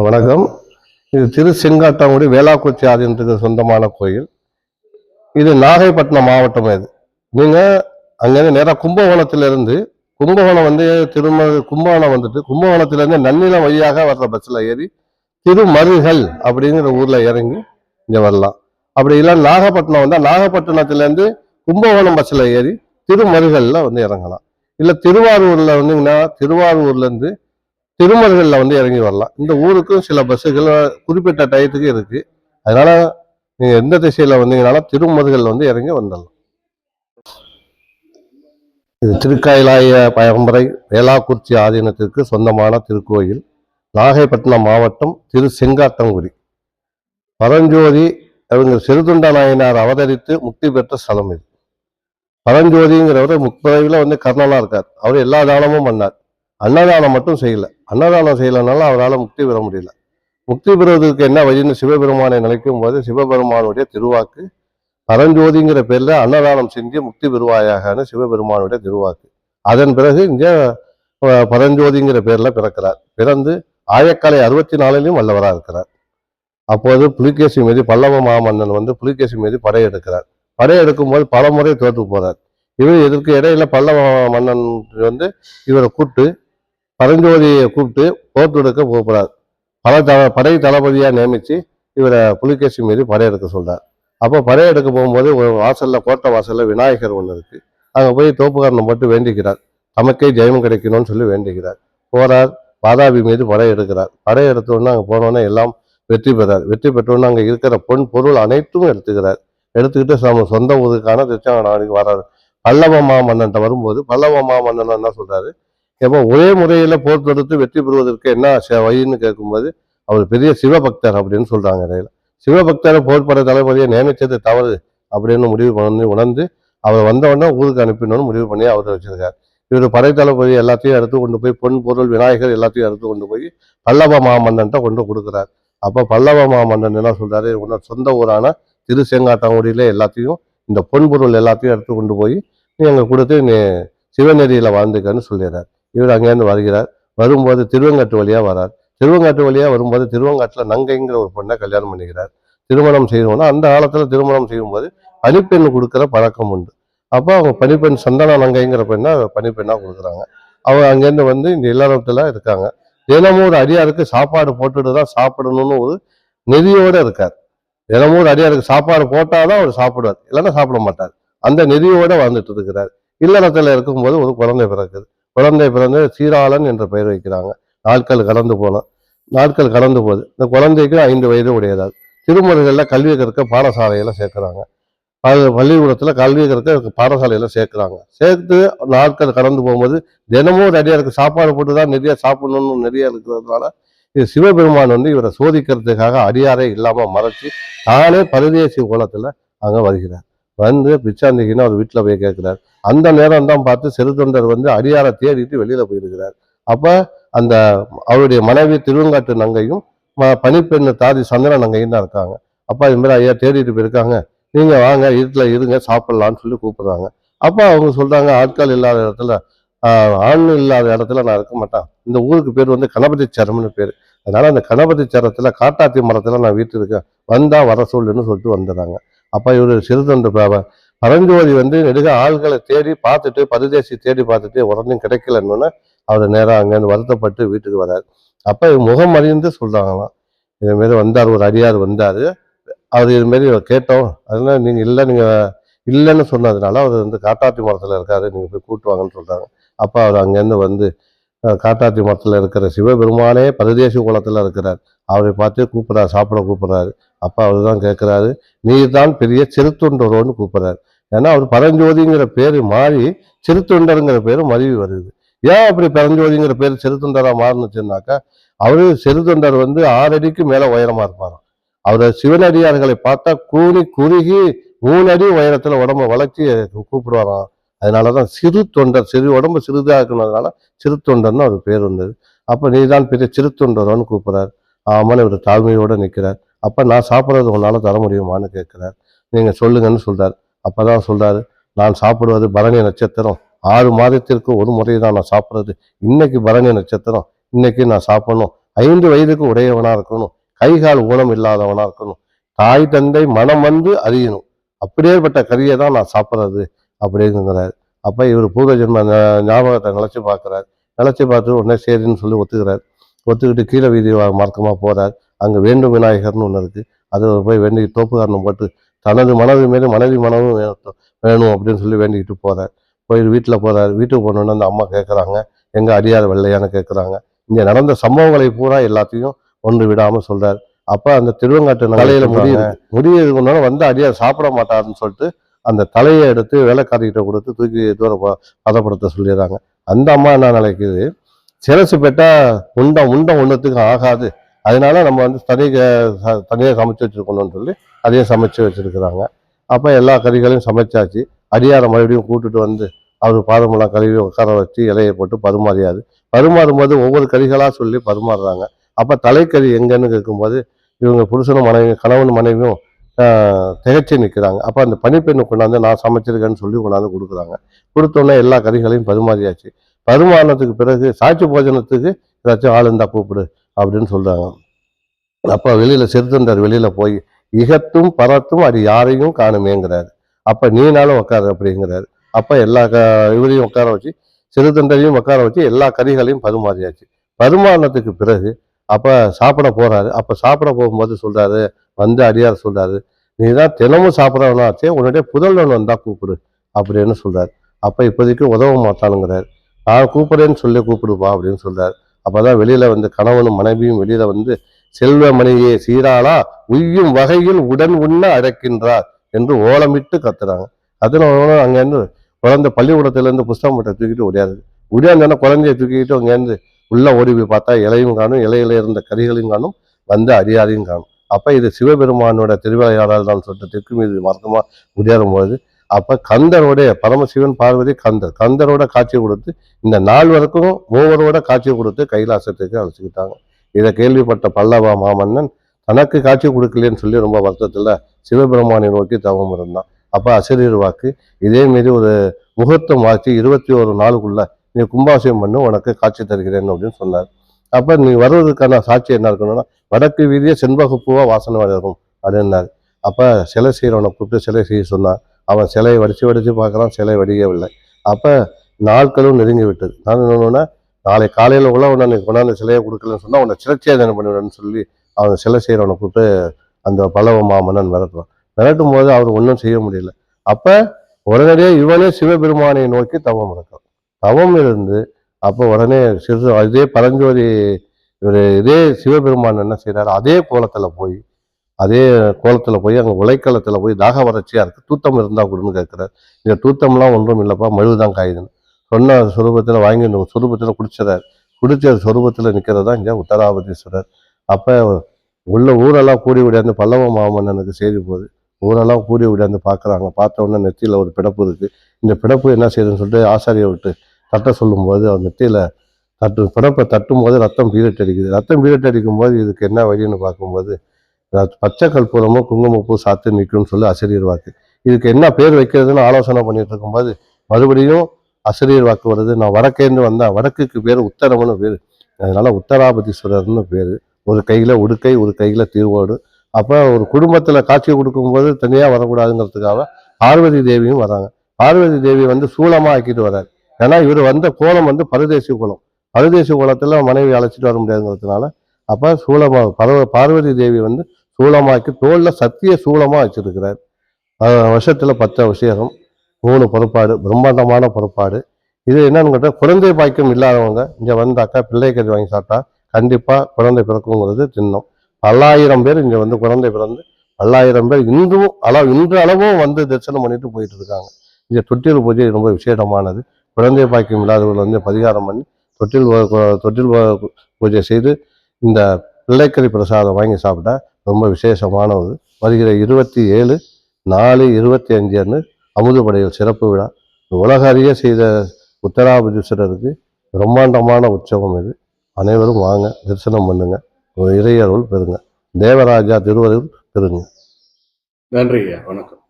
வணக்கம். இது திரு செங்காட்டாங்குடி வேளாக்குச்சி ஆதீனத்துக்கு சொந்தமான கோயில். இது நாகைப்பட்டினம் மாவட்டம் இது. நீங்கள் அங்கேருந்து நேராக கும்பகோணத்திலிருந்து கும்பகோணம் வந்து திரும கும்பகோணம் வந்துட்டு கும்பகோணத்திலேருந்து நன்னிலம் வழியாக வர்ற பஸ்ஸில் ஏறி திருமருகல் அப்படிங்கிற ஊரில் இறங்கி இங்கே வரலாம். அப்படி இல்லை நாகப்பட்டினம் வந்தால் நாகப்பட்டினத்துலேருந்து கும்பகோணம் பஸ்ஸில் ஏறி திருமருகலில் வந்து இறங்கலாம். இல்லை திருவாரூரில் வந்தீங்கன்னா திருவாரூர்லேருந்து இருந்து வந்து இறங்கி வரலாம். இந்த ஊருக்கும் சில பஸ்ஸுகள் குறிப்பிட்ட டயத்துக்கு இருக்கு. அதனால நீங்கள் எந்த திசையில் வந்தீங்கனாலும் திருமதுகள் வந்து இறங்கி வந்துடலாம். இது திருக்காயிலாய பரம்பரை வேளாக்குறிச்சி ஆதீனத்திற்கு சொந்தமான திருக்கோயில். நாகைப்பட்டினம் மாவட்டம் திரு செங்காட்டங்குடி பரஞ்சோதி அவங்க சிறுதுண்ட நாயனார் அவதரித்து முக்தி பெற்ற ஸ்தலம் இது. பரஞ்சோதிங்கிறவர் முப்பிறவில வந்து கர்ணனாக இருக்கார். அவர் எல்லா தானமும் பண்ணார். அன்னதானம் மட்டும் செய்யல. அன்னதானம் செய்யலனால அவரால் முக்தி பெற முடியல. முக்தி பெறுவதற்கு என்ன வழின்னு சிவபெருமானை நினைக்கும் போது சிவபெருமானுடைய திருவாக்கு பரஞ்சோதிங்கிற பேரில் அன்னதானம் செஞ்சு முக்தி பெறுவாயாகனு சிவபெருமானுடைய திருவாக்கு. அதன் பிறகு இங்கே பரஞ்சோதிங்கிற பேரில் பிறக்கிறார். பிறந்து ஆயக்காலை அறுபத்தி நாலுலையும் வல்லவராக இருக்கிறார். அப்போது புலிகேசி மீது பல்லவ மாமன்னன் வந்து புலிகேசி மீது படையெடுக்கிறார் படையெடுக்கும் போது பல முறை தோற்று போகிறார் இவர் இதற்கு இடையில பல்லவ மன்னன் வந்து இவரை கூப்பிட்டு பரஞ்சோதியை கூப்பிட்டு போர் தொடுக்க போகிறார் பல த படை தளபதியாக நியமித்து இவரை புலிகேசி மீது படையெடுக்க சொல்கிறார் அப்போ படையெடுக்க போகும்போது ஒரு வாசலில் கோட்டை வாசலில் விநாயகர் ஒன்று இருக்குது அங்கே போய் தோப்புக்காரனை மட்டும் வேண்டிக்கிறார். தமக்கே ஜெயம் கிடைக்கணும்னு சொல்லி வேண்டிக்கிறார். போறார் பாதாபி மீது படையெடுக்கிறார் படையெடுத்த அங்கே போனோடனே எல்லாம் வெற்றி பெறார். வெற்றி பெற்றோன்னு அங்கே இருக்கிற பொன் பொருள் அனைத்தும் எடுத்துக்கிறார். எடுத்துக்கிட்டு நம்ம சொந்த ஊருக்கான திருச்சாங்கனாடிக்கு வர்றார் பல்லவ மாமன்னன்ட்ட வரும்போது பல்லவ மாமன்னன் என்ன சொல்கிறாரு எப்போ ஒரே முறையில் போர் தொடுத்து வெற்றி பெறுவதற்கு என்ன வழின்னு கேட்கும்போது அவர் பெரிய சிவபக்தர் அப்படின்னு சொல்கிறாங்க இடையில. சிவபக்தரை போர்படை தளபதியை நியமித்தது தவறு அப்படின்னு முடிவு பண்ணி உணர்ந்து அவர் வந்தவொடனே ஊருக்கு அனுப்பினோன்னு முடிவு பண்ணி அவர் வச்சிருக்காரு. இவர் படை தளபதி எல்லாத்தையும் எடுத்து கொண்டு போய் பொன் பொருள் விநாயகர் எல்லாத்தையும் எடுத்து கொண்டு போய் பல்லவ மாமன்னன்ட்ட கொண்டு கொடுக்குறார். அப்போ பல்லவ மாமன்னன் என்ன சொல்கிறாரு உன்னோட சொந்த ஊரான திருச்செங்காட்டாங்குடியில எல்லாத்தையும் இந்த பொன் பொருள் எல்லாத்தையும் எடுத்து கொண்டு போய் நீ அங்கே கொடுத்து நீ சிவநெறியில் வாழ்ந்துக்கன்னு சொல்லிடுறார். இவர் அங்கேருந்து வருகிறார். வரும்போது திருவங்காட்டு வழியா வரார். திருவெங்காட்டு வழியாக வரும்போது திருவங்காட்டில் நங்கைங்கிற ஒரு பொண்ணை கல்யாணம் பண்ணிக்கிறார். திருமணம் செய்யணும்னா அந்த காலத்தில் திருமணம் செய்யும்போது பனிப்பெண் கொடுக்குற பழக்கம் உண்டு. அப்போ அவங்க பனிப்பெண் சந்தன நங்கைங்கிற பெண்ணை பனிப்பெண்ணாக கொடுக்குறாங்க. அவங்க அங்கேருந்து வந்து இந்த இல்லறத்தில் இருக்காங்க. தினமும் ஒரு அடியாருக்கு சாப்பாடு போட்டுட்டு தான் சாப்பிடணும்னு ஒரு நெறியோடு இருக்கார். தினமும் ஒரு அடியாருக்கு சாப்பாடு போட்டாதான் அவர் சாப்பிடுவார். இல்லைன்னா சாப்பிட மாட்டார். அந்த நெறியோடு வாழ்ந்துட்டு இருக்கிறார். இல்லறத்தில் இருக்கும்போது ஒரு குழந்தை பிறக்குது. குழந்தை பிறந்து சீராளன் என்ற பெயர் வைக்கிறாங்க. நாட்கள் கடந்து போன நாட்கள் கடந்து போகுது. இந்த குழந்தைக்கு ஐந்து வயது உடையதால் திருமுறைகளில் கல்வி கற்க பாடசாலையில் சேர்க்குறாங்க. பள்ளிக்கூடத்தில் பள்ளிக்கூடத்துல கல்வி கற்க பாடசாலையில் சேர்க்குறாங்க. சேர்த்து நாட்கள் கடந்து போகும்போது தினமும் நிறையா இருக்குது சாப்பாடு போட்டு தான் நிறைய சாப்பிடணும்னு நிறையா இருக்கிறதுனால இது சிவபெருமான் வந்து இவரை சோதிக்கிறதுக்காக அடியாரே இல்லாமல் மறைச்சி தானே பரதேசி கோலத்தில் அங்கே வருகிறார். வந்து பிச்சாந்திகின்னு அவர் வீட்டில் போய் கேட்கிறார். அந்த நேரம் தான் பார்த்து செருத்தொண்டர் வந்து அடியாரை தேடிட்டு வெளியில் போயிருக்கிறார். அப்போ அந்த அவருடைய மனைவி திருவங்காட்டு நங்கையும் ம- தாதி சந்திர நங்கையும் தான் இருக்காங்க. அப்பா இது மாதிரி ஐயா தேடிட்டு போயிருக்காங்க. நீங்கள் வாங்க வீட்டில் இருங்க சாப்பிட்லான்னு சொல்லி கூப்பிட்றாங்க. அப்போ அவங்க சொல்கிறாங்க ஆட்கள் இல்லாத இடத்துல ஆண் இல்லாத இடத்துல நான் இருக்க மாட்டேன். இந்த ஊருக்கு பேர் வந்து கணபதி சரம்னு பேர். அதனால் அந்த கணபதி சரத்தில் காட்டாத்தி மரத்தில் நான் வீட்டு இருக்கேன் வந்தால் வர சொல்லுன்னு சொல்லிட்டு வந்துடுறாங்க. அப்போ இவர் சிறுதொண்டு ப- பரஞ்சோதி வந்து நெடுக ஆள்களை தேடி பார்த்துட்டு பரதேசி தேடி பார்த்துட்டு உடனே கிடைக்கலன்னு அவர் நேராக அங்கேருந்து வருத்தப்பட்டு வீட்டுக்கு வரார். அப்போ இவர் முகம் அறிந்து சொல்கிறாங்களாம் இதுமாரி வந்தார் ஒரு அடியார் வந்தார். அவர் இதுமாரி கேட்டோம். அதனால் நீங்கள் இல்லை நீங்கள் இல்லைன்னு சொன்னதுனால அவர் வந்து காட்டாத்தி மரத்தில் இருக்காரு நீங்கள் போய் கூட்டு வாங்கன்னு சொல்கிறாங்க அப்போ அவர் அங்கேருந்து வந்து காட்டாத்தி மரத்தில் இருக்கிற சிவபெருமானே பரதேசி குளத்தில் இருக்கிறார். அவரை பார்த்து கூப்பிட்றாரு சாப்பிட கூப்பிடுறாரு. அப்பா அவர் தான் கேட்குறாரு நீர் தான் பெரிய சிறுத்தொண்டரோன்னு கூப்பிட்றாரு. ஏன்னா அவர் பரஞ்சோதிங்கிற பேர் மாறி சிறுத்தொண்டருங்கிற பேர் மருவி வருது. ஏன் அப்படி பரஞ்சோதிங்கிற பேர் சிறுத்தொண்டரா மாறுனுச்சுன்னாக்கா அவரு சிறுத்தொண்டர் வந்து ஆறடிக்கு மேலே உயரமாக இருப்பாராம். அவர் சிவனடியார்களை பார்த்தா கூணி குறுகி மூணு அடி உயரத்தில் உடம்ப வளர்த்தி கூப்பிடுவாராம். அதனால தான் சிறு தொண்டர் சிறு உடம்பு சிறிதாக இருக்கிறதுனால சிறு தொண்டர்னு அவர் பேர் வந்தது. நீ நீதான் பெரிய சிறு தொண்டரோன்னு கூப்பிட்றாரு. ஆமான்னு இவர் தாழ்மையோடு நிற்கிறார். அப்போ நான் சாப்பிட்றது உன்னால் தர முடியுமான்னு கேட்குறார். நீங்கள் சொல்லுங்கன்னு அப்போ தான் சொல்கிறாரு நான் சாப்பிடுவது பரணி நட்சத்திரம். ஆறு மாதத்திற்கு ஒரு முறை தான் நான் சாப்பிட்றது. இன்னைக்கு பரணி நட்சத்திரம். இன்னைக்கு நான் சாப்பிடணும். ஐந்து வயதுக்கு உடையவனாக இருக்கணும். கை கால் ஊனம் இல்லாதவனாக இருக்கணும். தாய் தந்தை மனம் வந்து அறியணும். அப்படியேப்பட்ட கறியை தான் நான் சாப்பிட்றது அப்படிங்கிறார். அப்போ இவர் பூர்வ ஜென்ம ஞாபகத்தை நினச்சி பார்க்குறாரு. நினச்சி பார்த்து உடனே சரின்னு சொல்லி ஒத்துக்கிறார். ஒத்துக்கிட்டு கீழே வீதி வா- மார்க்கமா போறார். அங்க வேண்டும் விநாயகர்னு ஒன்று இருக்கு. அது போய் வேண்டி தோப்புக்காரணம் போட்டு தனது மனது மீது மனைவி மனமும் வேணும் வேணும் அப்படின்னு சொல்லி வேண்டிக்கிட்டு போறார். போய் வீட்டில் போறார். வீட்டுக்கு போனோன்னு அந்த அம்மா கேட்குறாங்க எங்க அடியார் வெள்ளையான்னு கேட்குறாங்க இங்க நடந்த சம்பவங்களை பூரா எல்லாத்தையும் ஒன்று விடாம சொல்றார். அப்ப அந்த திருவங்காட்டு தலையில முடி இருக்கு. முடி இருக்கணும்னா வந்து அடியார் சாப்பிட மாட்டாருன்னு சொல்லிட்டு அந்த தலையை எடுத்து வேலைக்காரிகிட்ட கொடுத்து தூக்கி தூர ப- பதப்படுத்த சொல்லிடுறாங்க. அந்த அம்மா என்ன நினைக்குது? சிரசு பெட்டா உண்டம் உண்டம் ஒன்றுத்துக்கு ஆகாது. அதனால நம்ம வந்து தனி தனியாக சமைச்சு வச்சுருக்கணும்னு சொல்லி அதையும் சமைச்சு வச்சுருக்குறாங்க. அப்போ எல்லா கறிகளையும் சமைச்சாச்சு. அடியாரை மறுபடியும் கூட்டுட்டு வந்து அவர் பாதமெல்லாம் கழுவி உட்கார வச்சு இலையை போட்டு பரிமாறியாது பரிமாறும் போது ஒவ்வொரு கறிகளாக சொல்லி பரிமாறுறாங்க. அப்போ தலைக்கறி எங்கன்னு கேட்கும்போது இவங்க புருஷனும் மனைவி கணவன் மனைவியும் திகச்சு நிற்கிறாங்க அப்போ அந்த பனிப்பெண்ணு கொண்டாந்து நான் சமைச்சிருக்கேன்னு சொல்லி கொண்டாந்து கொடுக்குறாங்க. கொடுத்தோன்னே எல்லா கறிகளையும் பரிமாறியாச்சு. பருமானத்துக்கு பிறகு சாட்சி போஜனத்துக்கு ஏதாச்சும் ஆள் இருந்தால் கூப்பிடு அப்படின்னு சொல்கிறாங்க அப்போ வெளியில் சிறுத்தந்தார் வெளியில் போய் இகத்தும் பரத்தும் அது யாரையும் காணுமேங்கிறாரு. அப்போ நீனாலும் உட்காரு அப்படிங்கிறாரு. அப்போ எல்லா க இவரையும் உட்கார வச்சு சிறுத்தொண்டரையும் உட்கார வச்சு எல்லா கறிகளையும் பருமாறியாச்சு. பரிமாறினதுக்கு பிறகு அப்போ சாப்பிட போகிறாரு அப்போ சாப்பிட போகும்போது சொல்கிறாரு வந்து அடியார் சொல்கிறாரு நீ தான் தினமும் சாப்பிட்றவனாச்சே உன்னுடைய புதல்வன் வந்தால் கூப்பிடு அப்படின்னு சொல்கிறார் அப்போ இப்போதைக்கு உதவ மாட்டானுங்கிறார் நான் கூப்பிடுறேன்னு சொல்லி கூப்பிடுப்பா அப்படின்னு சொல்றாரு. அப்பதான் வெளியில வந்து கணவனும் மனைவியும் வெளியில வந்து செல்வமணியே சீராளா உய்யும் வகையில் உடன் உண்ண அழைக்கின்றார் என்று ஓலமிட்டு கத்துறாங்க. அதுல அங்கேருந்து குழந்தை பள்ளிக்கூடத்துலேருந்து புஸ்தகம் மட்டும் தூக்கிட்டு ஓடியாது ஓடியாந்தோன்னா குழந்தைய தூக்கிக்கிட்டு அங்கேருந்து உள்ளே ஓடி போய் பார்த்தா இலையும் காணும் இலையில இருந்த கறிகளையும் காணும் வந்து அறியாதையும் காணும். அப்போ இது சிவபெருமானோட திருவிளையாடல் தான் சொல்லிட்டு தெற்கு மீது மறக்கமாக முடியாத போது அப்போ கந்தரோடைய பரமசிவன் பார்வதி கந்தர் கந்தரோட காட்சி கொடுத்து இந்த நாள் வரைக்கும் மூவரோட காட்சி கொடுத்து கைலாசத்துக்கு அழைச்சிக்கிட்டாங்க இதை கேள்விப்பட்ட பல்லவ மாமன்னன் தனக்கு காட்சி கொடுக்கலன்னு சொல்லி ரொம்ப வருத்தத்தில் சிவபெருமானை நோக்கி தவம் இருந்தான். அப்போ அசிரியர் வாக்கு இதேமாரி ஒரு முகூர்த்தம் வாக்கி இருபத்தி ஒரு நாளுக்குள்ள நீ கும்பாசியம் பண்ணு உனக்கு காட்சி தருகிறேன் அப்படின்னு சொன்னார். அப்போ நீ வருவதற்கான சாட்சி என்ன இருக்கணும்னா வடக்கு வீதியை செண்பகப்பூவாக வாசனை வரும் அப்படின்னாரு. அப்போ சிலை செய்கிறவனை கூப்பிட்டு சிலை செய்ய சொன்னார். அவன் சிலையை வடித்து வடித்து பார்க்குறான் சிலை வடிக்கவில்லை. அப்போ நாட்களும் நெருங்கி விட்டது. நான் என்னன்னா நாளை காலையில் உள்ள உன்னை கொண்டாந்து சிலையை கொடுக்கலன்னு சொன்னால் உன்னை சிரச்சேதனை பண்ணிவிடுன்னு சொல்லி அவன் சிலை செய்கிறவனை கூப்பிட்டு அந்த பல்லவ மாமன்னன் மிரட்டுறான். மிரட்டும் போது அவர் ஒன்றும் செய்ய முடியல. அப்போ உடனடியே இவனே சிவபெருமானை நோக்கி தவம் இருக்கான் தவம் இருந்து அப்போ உடனே சிறு அதே பரஞ்சோதி இவர் இதே சிவபெருமான் என்ன செய்கிறார் அதே கோலத்தில் போய் அதே கோலத்தில் போய் அங்கே உழைக்களத்தில் போய் தாக வறட்சியாக இருக்குது தூத்தம் இருந்தால் கொடுன்னு கேட்குறாரு. இந்த தூத்தம்லாம் ஒன்றும் இல்லைப்பா மழுவு மழுதான் காயுதுன்னு. சொன்ன சுரூபத்தில் வாங்கி இந்த சொரூபத்துல குடிச்சிடறாரு குடிச்ச சுரூபத்தில் நிற்கிறது தான் இங்கே உத்தராபதீஸ்வரர். அப்போ உள்ள ஊரெல்லாம் கூடி விடையாந்து பல்லவ மாமன்னனுக்கு செய்தி போகுது. ஊரெல்லாம் கூடி விடையாந்து பார்க்குறாங்க பார்த்த உடனே நெத்தியில் ஒரு பிடப்பு இருக்குது இந்த பிடப்பு என்ன செய்யுதுன்னு சொல்லிட்டு ஆசாரியை விட்டு தட்ட சொல்லும்போது அவர் நெத்தியில் தட்டு பிடப்பை தட்டும் போது ரத்தம் பீரட் அடிக்குது ரத்தம் பீரட் அடிக்கும் போது இதுக்கு என்ன வழின்னு பார்க்கும்போது பச்சை கற்பூரமோ குங்குமப்பூ சாத்து நிற்கும்னு சொல்லி ஆசிரியர் வாக்கு. இதுக்கு என்ன பேர் வைக்கிறதுன்னு ஆலோசனை பண்ணிட்டு இருக்கும்போது மறுபடியும் ஆசிரியர் வாக்கு வருது. நான் வடக்கேந்து வந்தேன் வடக்குக்கு பேர் உத்தரம்னு பேர். அதனால உத்தராபதீஸ்வரர்னு பேர். ஒரு கையில் உடுக்கை ஒரு கையில் தீர்வோடு. அப்போ ஒரு குடும்பத்தில் காட்சி கொடுக்கும்போது தனியாக வரக்கூடாதுங்கிறதுக்காக பார்வதி தேவியும் வராங்க. பார்வதி தேவி வந்து சூளமாக ஆக்கிட்டு வர்றாரு ஏன்னா இவர் வந்த கோலம் வந்து பரதேசி கோலம். பரதேசி கோலத்துல மனைவி அழைச்சிட்டு வர முடியாதுங்கிறதுனால அப்போ சூளமாக பரவ பார்வதி தேவி வந்து சூலமாக்கி தோளில் சத்திய சூளமாக வச்சிருக்கிறார். வருஷத்தில் பத்து அபிஷேகம் மூணு பொறுப்பாடு பிரம்மாண்டமான பொறுப்பாடு. இது என்னன்னு கேட்டால் குழந்தை பாக்கியம் இல்லாதவங்க இங்கே வந்தாக்கா பிள்ளை கறி வாங்கி சாப்பிட்டா கண்டிப்பாக குழந்தை பிறக்குங்கிறது தின்னும் பல்லாயிரம் பேர் இங்கே வந்து குழந்தை பிறந்து பல்லாயிரம் பேர் இன்றும் அளவு இன்று அளவும் வந்து தரிசனம் பண்ணிட்டு போயிட்டு இருக்காங்க. இங்கே தொட்டில் பூஜை ரொம்ப விசேடமானது. குழந்தை பாக்கியம் இல்லாதவர்கள் வந்து பரிகாரம் பண்ணி தொட்டில் தொட்டில் பூஜை செய்து இந்த பிள்ளைக்கறி பிரசாதம் வாங்கி சாப்பிட்டா ரொம்ப விசேஷமானது. வருகிற இருபத்தி ஏழு நாலு இருபத்தி அஞ்சு அன்று அமுதுபடையில் சிறப்பு விழா. உலக அறிய செய்த உத்தராபதீஸ்வரருக்கு பிரம்மாண்டமான உற்சவம் இது. அனைவரும் வாங்க தரிசனம் பண்ணுங்க. இறையருள் பெறுங்க. தேவராஜா திருவருள் பெறுங்க. நன்றி வணக்கம்.